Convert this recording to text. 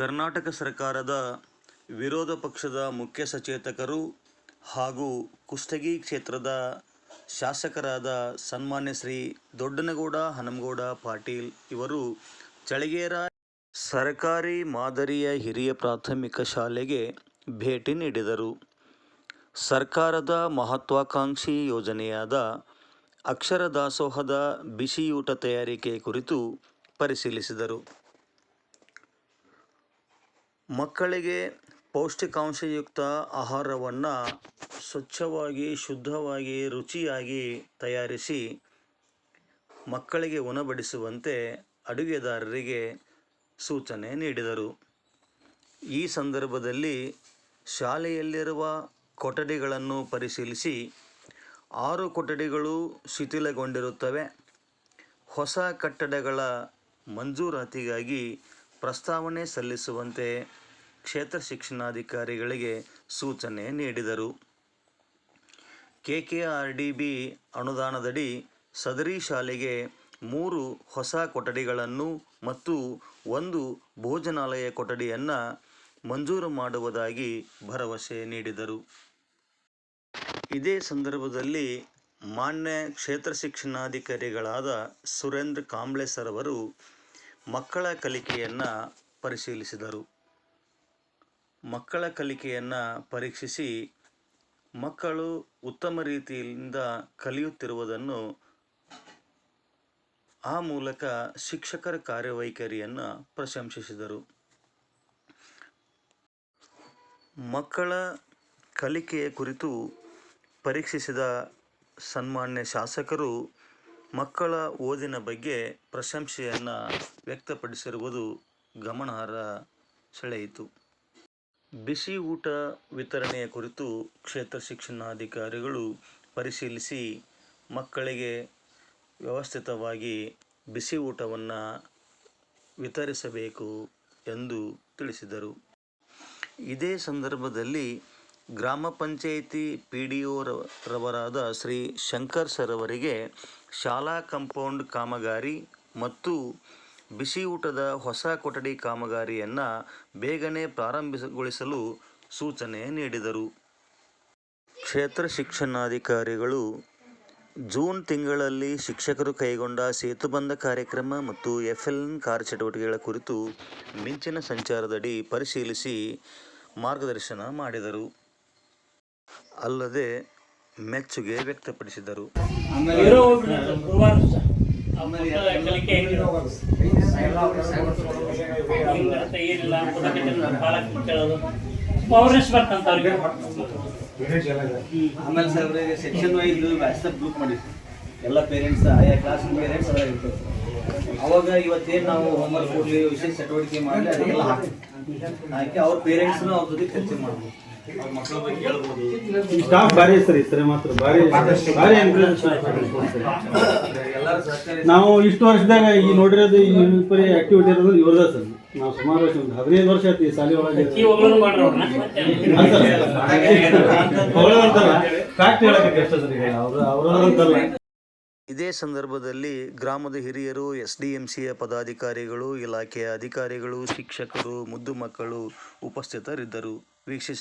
ಕರ್ನಾಟಕ ಸರ್ಕಾರದ ವಿರೋಧ ಪಕ್ಷದ ಮುಖ್ಯ ಸಚೇತಕರು ಹಾಗೂ ಕುಷ್ಟಗಿ ಕ್ಷೇತ್ರದ ಶಾಸಕರಾದ ಸನ್ಮಾನ್ಯ ಶ್ರೀ ದೊಡ್ಡನಗೌಡ, ಹನಮಗೌಡ, ಪಾಟೀಲ್ ಇವರು ಚಳಿಗೇರ ಸರ್ಕಾರಿ ಮಾದರಿಯ ಹಿರಿಯ ಪ್ರಾಥಮಿಕ ಶಾಲೆಗೆ ಭೇಟಿ ನೀಡಿದರು. ಸರ್ಕಾರದ ಮಹತ್ವಾಕಾಂಕ್ಷಿ ಯೋಜನೆಯಾದ ಅಕ್ಷರ ದಾಸೋಹದ ಬಿಸಿಯೂಟ ತಯಾರಿಕೆ ಕುರಿತು ಪರಿಶೀಲಿಸಿದರು. ಮಕ್ಕಳಿಗೆ ಪೌಷ್ಟಿಕಾಂಶಯುಕ್ತ ಆಹಾರವನ್ನು ಸ್ವಚ್ಛವಾಗಿ, ಶುದ್ಧವಾಗಿ, ರುಚಿಯಾಗಿ ತಯಾರಿಸಿ ಮಕ್ಕಳಿಗೆ ಉಣಬಡಿಸುವಂತೆ ಅಡುಗೆದಾರರಿಗೆ ಸೂಚನೆ ನೀಡಿದರು. ಈ ಸಂದರ್ಭದಲ್ಲಿ ಶಾಲೆಯಲ್ಲಿರುವ ಕೊಠಡಿಗಳನ್ನು ಪರಿಶೀಲಿಸಿ ಆರು ಕೊಠಡಿಗಳು ಶಿಥಿಲಗೊಂಡಿರುತ್ತವೆ. ಹೊಸ ಕಟ್ಟಡಗಳ ಮಂಜೂರಾತಿಗಾಗಿ ಪ್ರಸ್ತಾವನೆ ಸಲ್ಲಿಸುವಂತೆ ಕ್ಷೇತ್ರ ಶಿಕ್ಷಣಾಧಿಕಾರಿಗಳಿಗೆ ಸೂಚನೆ ನೀಡಿದರು. ಕೆಕೆಆರ್ಡಿಬಿ ಅನುದಾನದಡಿ ಸದರಿ ಶಾಲೆಗೆ ಮೂರು ಹೊಸ ಕೊಠಡಿಗಳನ್ನು ಮತ್ತು ಒಂದು ಭೋಜನಾಲಯ ಕೊಠಡಿಯನ್ನು ಮಂಜೂರು ಮಾಡುವುದಾಗಿ ಭರವಸೆ ನೀಡಿದರು. ಇದೇ ಸಂದರ್ಭದಲ್ಲಿ ಮಾನ್ಯ ಕ್ಷೇತ್ರ ಶಿಕ್ಷಣಾಧಿಕಾರಿಗಳಾದ ಸುರೇಂದ್ರ ಕಾಂಬ್ಳೆ ಅವರು ಮಕ್ಕಳ ಕಲಿಕೆಯನ್ನು ಪರಿಶೀಲಿಸಿದರು. ಮಕ್ಕಳ ಕಲಿಕೆಯನ್ನು ಪರೀಕ್ಷಿಸಿ ಮಕ್ಕಳು ಉತ್ತಮ ರೀತಿಯಿಂದ ಕಲಿಯುತ್ತಿರುವುದನ್ನು ಆ ಮೂಲಕ ಶಿಕ್ಷಕರ ಕಾರ್ಯವೈಖರಿಯನ್ನು ಪ್ರಶಂಸಿಸಿದರು. ಮಕ್ಕಳ ಕಲಿಕೆಯ ಕುರಿತು ಪರೀಕ್ಷಿಸಿದ ಸನ್ಮಾನ್ಯ ಶಾಸಕರು ಮಕ್ಕಳ ಓದಿನ ಬಗ್ಗೆ ಪ್ರಶಂಸೆಯನ್ನು ವ್ಯಕ್ತಪಡಿಸಿರುವುದು ಗಮನಾರ್ಹ ಸೆಳೆಯಿತು. ಬಿಸಿ ಊಟ ವಿತರಣೆಯ ಕುರಿತು ಕ್ಷೇತ್ರ ಶಿಕ್ಷಣಾಧಿಕಾರಿಗಳು ಪರಿಶೀಲಿಸಿ ಮಕ್ಕಳಿಗೆ ವ್ಯವಸ್ಥಿತವಾಗಿ ಬಿಸಿ ಊಟವನ್ನು ವಿತರಿಸಬೇಕು ಎಂದು ತಿಳಿಸಿದರು. ಇದೇ ಸಂದರ್ಭದಲ್ಲಿ ಗ್ರಾಮ ಪಂಚಾಯಿತಿ ಪಿ ಡಿ ಒ ರವರಾದ ಶ್ರೀ ಶಂಕರ್ ಸರ್ ಅವರಿಗೆ ಶಾಲಾ ಕಂಪೌಂಡ್ ಕಾಮಗಾರಿ ಮತ್ತು ಬಿಸಿ ಊಟದ ಹೊಸ ಕೊಠಡಿ ಕಾಮಗಾರಿಯನ್ನು ಬೇಗನೆ ಪ್ರಾರಂಭಗೊಳಿಸಲು ಸೂಚನೆ ನೀಡಿದರು. ಕ್ಷೇತ್ರ ಶಿಕ್ಷಣಾಧಿಕಾರಿಗಳು ಜೂನ್ ತಿಂಗಳಲ್ಲಿ ಶಿಕ್ಷಕರು ಕೈಗೊಂಡ ಸೇತುಬಂಧ ಕಾರ್ಯಕ್ರಮ ಮತ್ತು ಎಫ್ಎಲ್ಎನ್ ಕಾರ್ಯಚಟುವಟಿಕೆಗಳ ಕುರಿತು ಮಿಂಚಿನ ಸಂಚಾರದಡಿ ಪರಿಶೀಲಿಸಿ ಮಾರ್ಗದರ್ಶನ ಮಾಡಿದರು. ಅಲ್ಲದೆ ಮೆಚ್ಚುಗೆ ವ್ಯಕ್ತಪಡಿಸಿದರು. ಆಮೇಲೆ sir section wise WhatsApp group ಮಾಡಿ ಎಲ್ಲ ಪೇರೆಂಟ್ಸ್ ಆಯಾ ಕ್ಲಾಸ್ ಪೇರೆಂಟ್ಸ್ ಎಲ್ಲ ಇರ್ತದೆ ಅವಾಗ ಇವತ್ತೇನು ನಾವು ಹೋಮ್ವರ್ಕ್ ಕೊಡಲಿ, ವಿಶೇಷ ಚಟುವಟಿಕೆ ಮಾಡಲಿ ಅದಕ್ಕೆಲ್ಲ ಹಾಕಿ ಹಾಕಿ ಅವ್ರ ಪೇರೆಂಟ್ಸ್ನ ಅವ್ರ ಜೊತೆ ಚರ್ಚೆ ಮಾಡ್ಬೋದು. ಅವ್ರ ಮಕ್ಕಳ ಬಗ್ಗೆ ಸ್ಟಾಫ್ ಭಾರಿ ಸರಿ ಸರಿ ಮಾತ್ರ. ಭಾರಿ ಭಾರಿ ಎನ್ಕರೇಜ್ ನಾವು ಇಷ್ಟು ವರ್ಷದಾಗ ಈ ನೋಡಿರೋದು ಈ ಪರಿ ಆಕ್ಟಿವಿಟಿ ಇರೋದು ಇವ್ರದ ಸರ್. ನಾವು ಸುಮಾರು ವರ್ಷ ಒಂದು ಹದಿನೈದು ವರ್ಷ ಆಯ್ತು ಈ ಶಾಲೆ ಒಳಗೆ. ಈ ಹೊಗಳಂತಲ್ಲ ಫ್ಯಾಕ್ಟ್ ಹೇಳಕ್ಕೆ ಅಷ್ಟೇ ಸರ್ ಈಗ ಅವ್ರ ಅವ್ರದಂತಲ್ಲ ಇದೇ ಸಂದರ್ಭದಲ್ಲಿ ಗ್ರಾಮದ ಹಿರಿಯರು ಎಸ್ ಡಿ ಎಂ ಸಿಯ ಪದಾಧಿಕಾರಿಗಳು ಇಲಾಖೆಯ ಅಧಿಕಾರಿಗಳು ಶಿಕ್ಷಕರು ಮುದ್ದು ಮಕ್ಕಳು ಉಪಸ್ಥಿತರಿದ್ದರು. ವೀಕ್ಷಿಸಿ